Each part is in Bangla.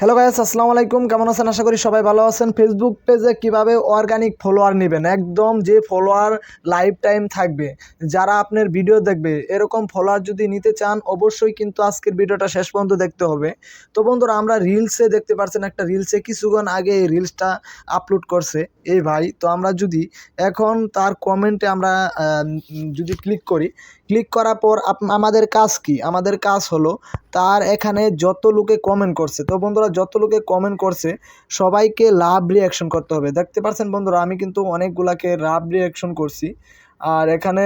হ্যালো গাইস আসসালামু আলাইকুম। কেমন আছেন? আশা করি সবাই ভালো আছেন। ফেসবুক পেজে কীভাবে অর্গানিক ফলোয়ার নেবেন? একদম যে ফলোয়ার লাইফ টাইম থাকবে, যারা আপনার ভিডিও দেখবে, এরকম ফলোয়ার যদি নিতে চান, অবশ্যই কিন্তু আজকের ভিডিওটা শেষ পর্যন্ত দেখতে হবে। তো বন্ধুরা, আমরা রিলসে দেখতে পাচ্ছেন একটা রিলসে কিছুক্ষণ আগে এই রিলসটা আপলোড করছে। এই ভাই, তো আমরা যদি এখন তার কমেন্টে আমরা যদি ক্লিক করি ক্লিক করার পর আমাদের কাজ কি? আমাদের কাজ হলো তার এখানে যত লোকে কমেন্ট করছে, তো বন্ধুরা যত লোকে কমেন্ট করছে, সবাইকে লাভ রিয়াকশন করতে হবে। দেখতে পাচ্ছেন বন্ধুরা, আমি কিন্তু অনেকগুলাকে লাভ রিয়াকশন করছি। আর এখানে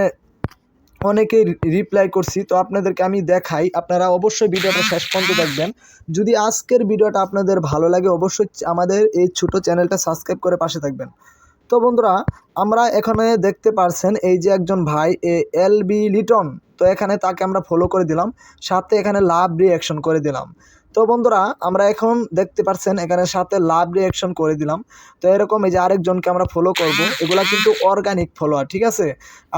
অনেকে রিপ্লাই করছি, তো আপনাদেরকে আমি দেখাই। আপনারা অবশ্যই ভিডিওটা শেষ পর্যন্ত দেখবেন। যদি আজকের ভিডিওটা আপনাদের ভালো লাগে, অবশ্যই আমাদের এই ছোট চ্যানেলটা সাবস্ক্রাইব করে পাশে থাকবেন। তো বন্ধুরা, আমরা এখানে দেখতে পারছেন এই যে একজন ভাই, এ এল বি লিটন। তো এখানে তাকে আমরা ফলো করে দিলাম, সাথে এখানে লাভ রিয়াকশন করে দিলাম। তো বন্ধুরা, আমরা এখন দেখতে পাচ্ছেন এখানে সাথে লাভ রিয়াকশন করে দিলাম। তো এরকম এই যে আরেকজনকে আমরা ফলো করব, এগুলা কিন্তু অর্গানিক ফলোয়ার ঠিক আছে?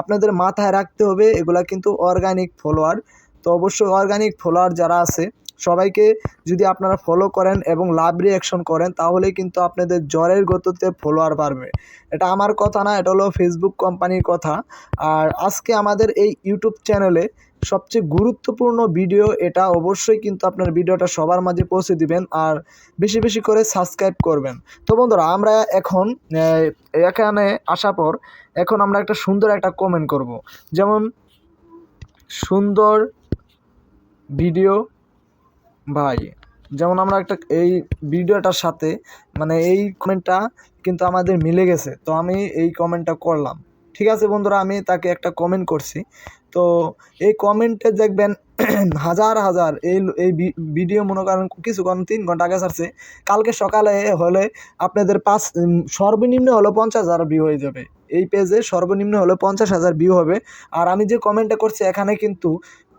আপনাদের মাথায় রাখতে হবে, এগুলা কিন্তু অর্গানিক ফলোয়ার তো অবশ্যই অর্গানিক ফলোয়ার যারা আছে সবাইকে যদি আপনারা ফলো করেন এবং লাভ রিয়াকশন করেন তাহলে কিন্তু আপনাদের জ্বরের গতিতে ফলোয়ার বাড়বে। এটা আমার কথা না, এটা হলো ফেসবুক কোম্পানির কথা। আর আজকে আমাদের এই ইউটিউব চ্যানেলে সবচেয়ে গুরুত্বপূর্ণ ভিডিও এটা অবশ্যই কিন্তু আপনার ভিডিওটা সবার মাঝে পৌঁছে দিবেন আর বেশি বেশি করে সাবস্ক্রাইব করবেন। তো বন্ধুরা, আমরা এখন এখানে আসার পর এখন আমরা একটা সুন্দর একটা কমেন্ট করব। যেমন, সুন্দর ভিডিও ভাই, যেমন আমরা একটা এই ভিডিওটার সাথে মানে এই কমেন্টটা কিন্তু আমাদের মিলে গেছে। তো আমি এই কমেন্টটা করলাম। ঠিক আছে বন্ধুরা, আমি তাকে একটা কমেন্ট করছি। তো এই কমেন্টে দেখবেন হাজার হাজার এই এই ভিডিও মনে করেন কিছুক্ষণ, তিন ঘণ্টা আগে ছাড়ছে। কালকে সকালে হলে আপনাদের পাঁচ সর্বনিম্ন হলো পঞ্চাশ হাজার ভিউ হয়ে যাবে। এই পেজে সর্বনিম্ন হলো পঞ্চাশ হাজার ভিউ হবে। আর আমি যে কমেন্টটা করছি এখানে কিন্তু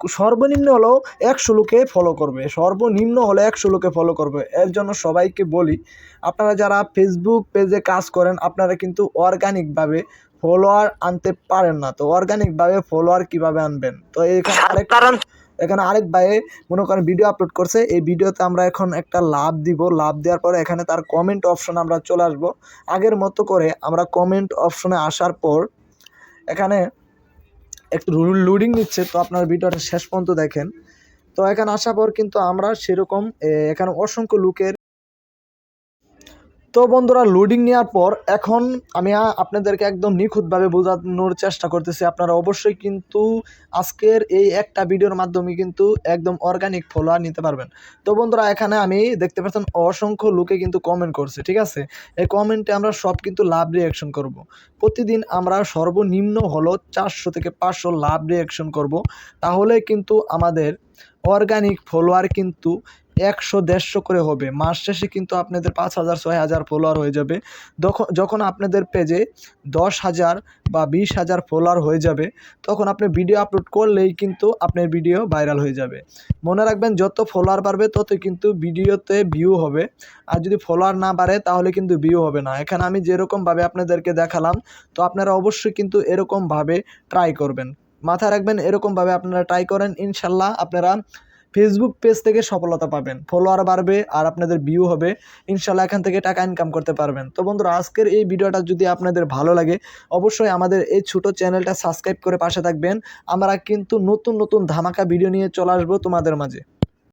সর্বনিম্ন হলেও একশো লোকে ফলো করবে। সর্বনিম্ন হলে একশো লোকে ফলো করবে। এর জন্য সবাইকে বলি আপনারা যারা ফেসবুক পেজে কাজ করেন আপনারা কিন্তু অর্গানিকভাবে ফলোয়ার আনতে পারেন না। তো অর্গানিকভাবে ফলোয়ার কীভাবে আনবেন? তো এখানে আরেক এখানে আরেক ভাই মনে করেন ভিডিও আপলোড করছে, এই ভিডিওতে আমরা এখন একটা লাভ দিব। লাভ দেওয়ার পরে এখানে তার কমেন্ট অপশন আমরা চলে আসব। আগের মতো করে আমরা কমেন্ট অপশনে আসার পর এখানে একটু লোডিং নিচ্ছে, তো আপনার ভিডিওটা শেষ পর্যন্ত দেখেন। তো এখানে আসার পর কিন্তু আমরা সেরকম এখানে অসংখ্য লোকের তো বন্ধুরা লোডিং নেওয়ার পর এখন আমি আপনাদেরকে একদম নিখুঁতভাবে বোঝানোর চেষ্টা করতেছি। আপনারা অবশ্যই কিন্তু আজকের এই একটা ভিডিওর মাধ্যমে কিন্তু একদম অর্গানিক ফলোয়ার নিতে পারবেন। তো বন্ধুরা, এখানে আমি দেখতে পাচ্ছেন অসংখ্য লোকে কিন্তু কমেন্ট করছে, ঠিক আছে? এই কমেন্টে আমরা সব কিন্তু লাভ রিয়াকশন করব। প্রতিদিন আমরা সর্বনিম্ন হলো চারশো থেকে পাঁচশো লাভ রিয়াকশন করব। তাহলে কিন্তু আমাদের অর্গানিক ফলোয়ার কিন্তু একশো, দেড়শো করে হবে। মাস শেষে কিন্তু আপনাদের পাঁচ হাজার, ছয় হাজার ফলোয়ার হয়ে যাবে। যখন আপনাদের পেজে দশ হাজার বা বিশ হাজার ফলোয়ার হয়ে যাবে, তখন আপনি ভিডিও আপলোড করলেই কিন্তু আপনার ভিডিও ভাইরাল হয়ে যাবে। মনে রাখবেন, যত ফলোয়ার বাড়বে তত কিন্তু ভিডিওতে ভিউ হবে। আর যদি ফলোয়ার না বাড়ে, তাহলে কিন্তু ভিউ হবে না। এখানে আমি যেরকমভাবে আপনাদেরকে দেখালাম, তো আপনারা অবশ্যই কিন্তু এরকমভাবে ট্রাই করবেন। মাথায় রাখবেন, এরকমভাবে আপনারা ট্রাই করেন। ইনশাল্লাহ আপনারা ফেসবুক পেজ থেকে সফলতা পাবেন। ফলোয়ার বাড়বে আর আপনাদের ভিউ হবে। ইনশাল্লাহ এখান থেকে টাকা ইনকাম করতে পারবেন। তো বন্ধুরা, আজকের এই ভিডিওটা যদি আপনাদের ভালো লাগে, অবশ্যই আমাদের এই ছোট চ্যানেলটা সাবস্ক্রাইব করে পাশে থাকবেন। আমরা কিন্তু নতুন নতুন ধামাকা ভিডিও নিয়ে চলে আসব তোমাদের মাঝে।